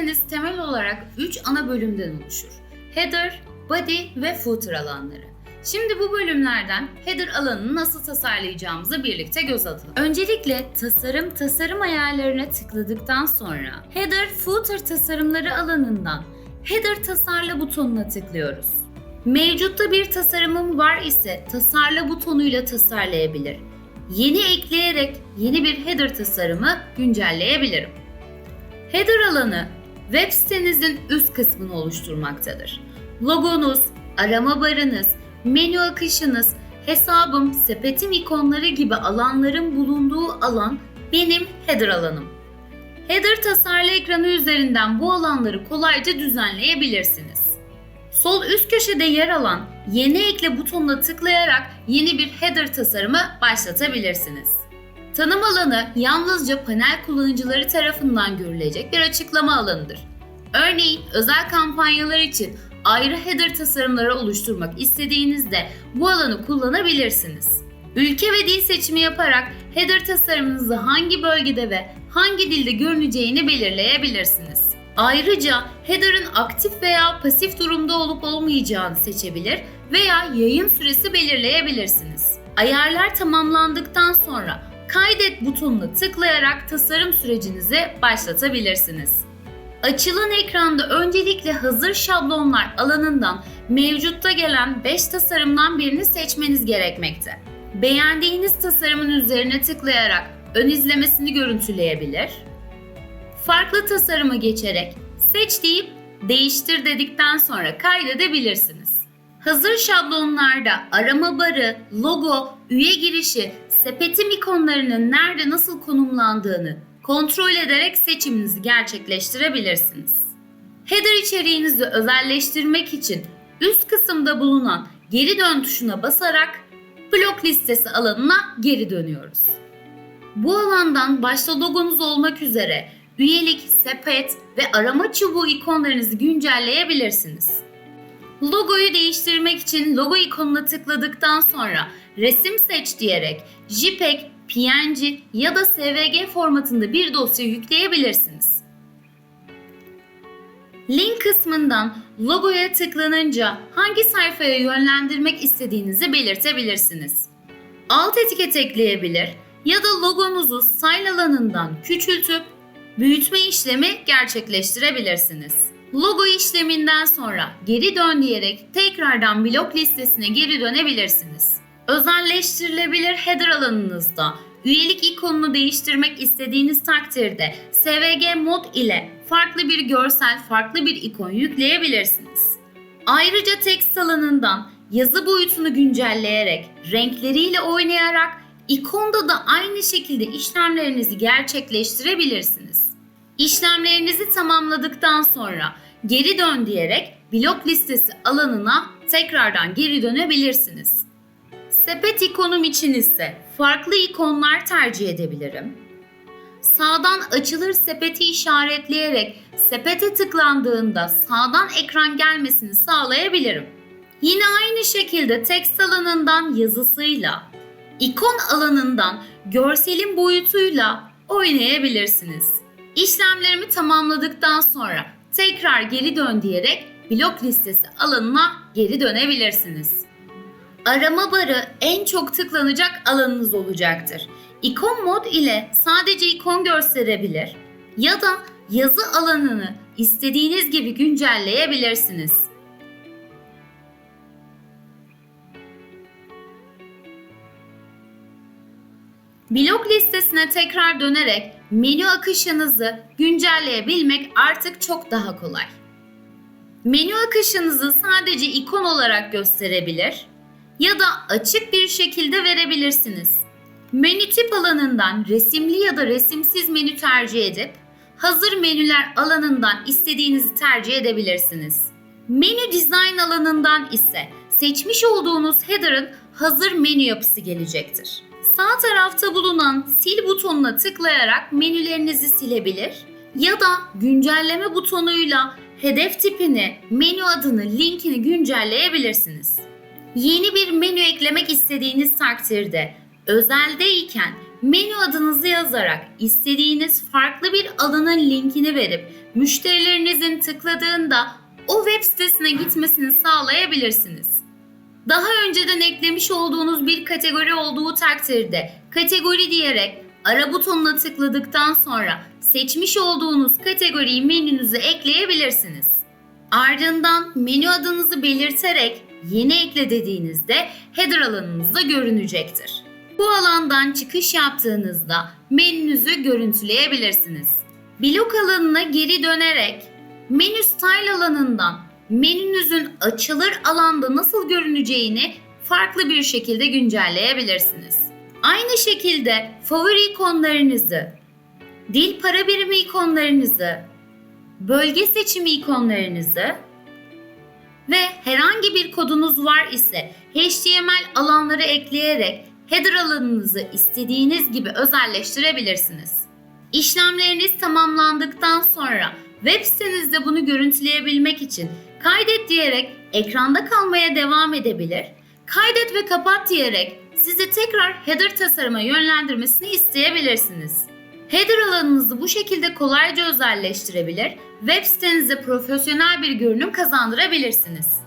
siteniz temel olarak 3 ana bölümden oluşur. Header, body ve footer alanları. Şimdi bu bölümlerden header alanını nasıl tasarlayacağımızı birlikte göz atalım. Öncelikle tasarım tasarım ayarlarına tıkladıktan sonra header footer tasarımları alanından header tasarla butonuna tıklıyoruz. Mevcutta bir tasarımım var ise tasarla butonuyla tasarlayabilir. Yeni ekleyerek yeni bir header tasarımı güncelleyebilirim. Header alanı web sitenizin üst kısmını oluşturmaktadır. Logonuz, arama barınız, menü akışınız, hesabım, sepetim ikonları gibi alanların bulunduğu alan benim header alanım. Header tasarlı ekranı üzerinden bu alanları kolayca düzenleyebilirsiniz. Sol üst köşede yer alan Yeni ekle butonuna tıklayarak yeni bir header tasarımı başlatabilirsiniz. Tanım alanı yalnızca panel kullanıcıları tarafından görülecek bir açıklama alanıdır. Örneğin özel kampanyalar için ayrı header tasarımları oluşturmak istediğinizde bu alanı kullanabilirsiniz. Ülke ve dil seçimi yaparak header tasarımınızı hangi bölgede ve hangi dilde görüneceğini belirleyebilirsiniz. Ayrıca header'ın aktif veya pasif durumda olup olmayacağını seçebilir veya yayın süresi belirleyebilirsiniz. Ayarlar tamamlandıktan sonra kaydet butonuna tıklayarak tasarım sürecinizi başlatabilirsiniz. Açılan ekranda öncelikle hazır şablonlar alanından mevcutta gelen 5 tasarımdan birini seçmeniz gerekmekte. Beğendiğiniz tasarımın üzerine tıklayarak ön izlemesini görüntüleyebilir, farklı tasarıma geçerek seç deyip değiştir dedikten sonra kaydedebilirsiniz. Hazır şablonlarda arama barı, logo, üye girişi, sepetim ikonlarının nerede nasıl konumlandığını kontrol ederek seçiminizi gerçekleştirebilirsiniz. Header içeriğinizi özelleştirmek için üst kısımda bulunan geri dön tuşuna basarak blok listesi alanına geri dönüyoruz. Bu alandan başta logonuz olmak üzere üyelik, sepet ve arama çubuğu ikonlarınızı güncelleyebilirsiniz. Logoyu değiştirmek için logo ikonuna tıkladıktan sonra resim seç diyerek JPEG, PNG ya da SVG formatında bir dosya yükleyebilirsiniz. Link kısmından logoya tıklanınca hangi sayfaya yönlendirmek istediğinizi belirtebilirsiniz. Alt etiket ekleyebilir ya da logonuzu style alanından küçültüp büyütme işlemi gerçekleştirebilirsiniz. Logo işleminden sonra geri dön diyerek tekrardan blok listesine geri dönebilirsiniz. Özelleştirilebilir header alanınızda üyelik ikonunu değiştirmek istediğiniz takdirde SVG mod ile farklı bir görsel, farklı bir ikon yükleyebilirsiniz. Ayrıca text alanından yazı boyutunu güncelleyerek, renkleriyle oynayarak ikonda da aynı şekilde işlemlerinizi gerçekleştirebilirsiniz. İşlemlerinizi tamamladıktan sonra geri dön diyerek blok listesi alanına tekrardan geri dönebilirsiniz. Sepet ikonum için ise farklı ikonlar tercih edebilirim. Sağdan açılır sepeti işaretleyerek sepete tıklandığında sağdan ekran gelmesini sağlayabilirim. Yine aynı şekilde text alanından yazısıyla, ikon alanından görselin boyutuyla oynayabilirsiniz. İşlemlerimi tamamladıktan sonra tekrar geri dön diyerek blok listesi alanına geri dönebilirsiniz. Arama barı en çok tıklanacak alanınız olacaktır. İkon mod ile sadece ikon gösterebilir ya da yazı alanını istediğiniz gibi güncelleyebilirsiniz. Blok listesine tekrar dönerek menü akışınızı güncelleyebilmek artık çok daha kolay. Menü akışınızı sadece ikon olarak gösterebilir ya da açık bir şekilde verebilirsiniz. Menü tip alanından resimli ya da resimsiz menü tercih edip hazır menüler alanından istediğinizi tercih edebilirsiniz. Menü design alanından ise seçmiş olduğunuz header'ın hazır menü yapısı gelecektir. Sağ tarafta bulunan sil butonuna tıklayarak menülerinizi silebilir ya da güncelleme butonuyla hedef tipini, menü adını, linkini güncelleyebilirsiniz. Yeni bir menü eklemek istediğiniz takdirde özeldeyken menü adınızı yazarak istediğiniz farklı bir alanın linkini verip müşterilerinizin tıkladığında o web sitesine gitmesini sağlayabilirsiniz. Daha önceden eklemiş olduğunuz bir kategori olduğu takdirde kategori diyerek ara butonuna tıkladıktan sonra seçmiş olduğunuz kategoriyi menünüze ekleyebilirsiniz. Ardından menü adınızı belirterek yeni ekle dediğinizde header alanınızda görünecektir. Bu alandan çıkış yaptığınızda menünüzü görüntüleyebilirsiniz. Blok alanına geri dönerek menü style alanından menünüzün açılır alanda nasıl görüneceğini farklı bir şekilde güncelleyebilirsiniz. Aynı şekilde favori ikonlarınızı, dil para birimi ikonlarınızı, bölge seçimi ikonlarınızı ve herhangi bir kodunuz var ise HTML alanları ekleyerek header alanınızı istediğiniz gibi özelleştirebilirsiniz. İşlemleriniz tamamlandıktan sonra web sitenizde bunu görüntüleyebilmek için kaydet diyerek ekranda kalmaya devam edebilir, kaydet ve kapat diyerek sizi tekrar header tasarıma yönlendirmesini isteyebilirsiniz. Header alanınızı bu şekilde kolayca özelleştirebilir, web sitenize profesyonel bir görünüm kazandırabilirsiniz.